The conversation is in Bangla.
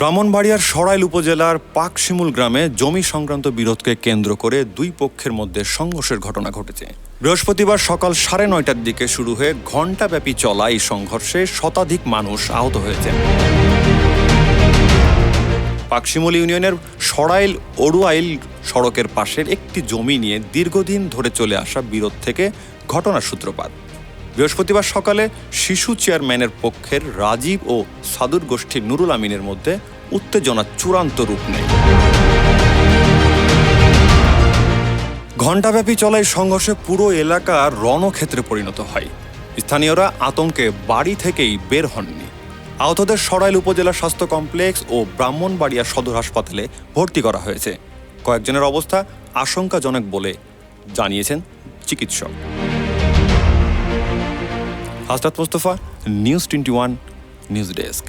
ব্রাহ্মণবাড়িয়ার সরাইল উপজেলার পাকশিমুল গ্রামে জমি সংক্রান্ত বিরোধকে কেন্দ্র করে দুই পক্ষের মধ্যে সংঘর্ষের ঘটনা ঘটেছে। বৃহস্পতিবার সকাল সাড়ে নয়টার দিকে শুরু হয়ে ঘণ্টাব্যাপী চলা এই সংঘর্ষে শতাধিক মানুষ আহত হয়েছে পাকশিমুল ইউনিয়নের সরাইল অরুয়াইল সড়কের পাশের একটি জমি নিয়ে দীর্ঘদিন ধরে চলে আসা বিরোধ থেকে ঘটনার সূত্রপাত বৃহস্পতিবার সকালে শিশু চেয়ারম্যানের পক্ষের রাজীব ও সাদুর গোষ্ঠীর নুরুল আমিনের মধ্যে উত্তেজনা চূড়ান্ত রূপ নেয়। ঘণ্টাব্যাপী চলা এই সংঘর্ষে পুরো এলাকা রণক্ষেত্রে পরিণত হয়। স্থানীয়রা আতঙ্কে বাড়ি থেকেই বের হননি। আহতদের সরাইল উপজেলা স্বাস্থ্য কমপ্লেক্স ও ব্রাহ্মণবাড়িয়া সদর হাসপাতালে ভর্তি করা হয়েছে। কয়েকজনের অবস্থা আশঙ্কাজনক বলে জানিয়েছেন চিকিৎসক। Hasnat Mostafa news twenty one news desk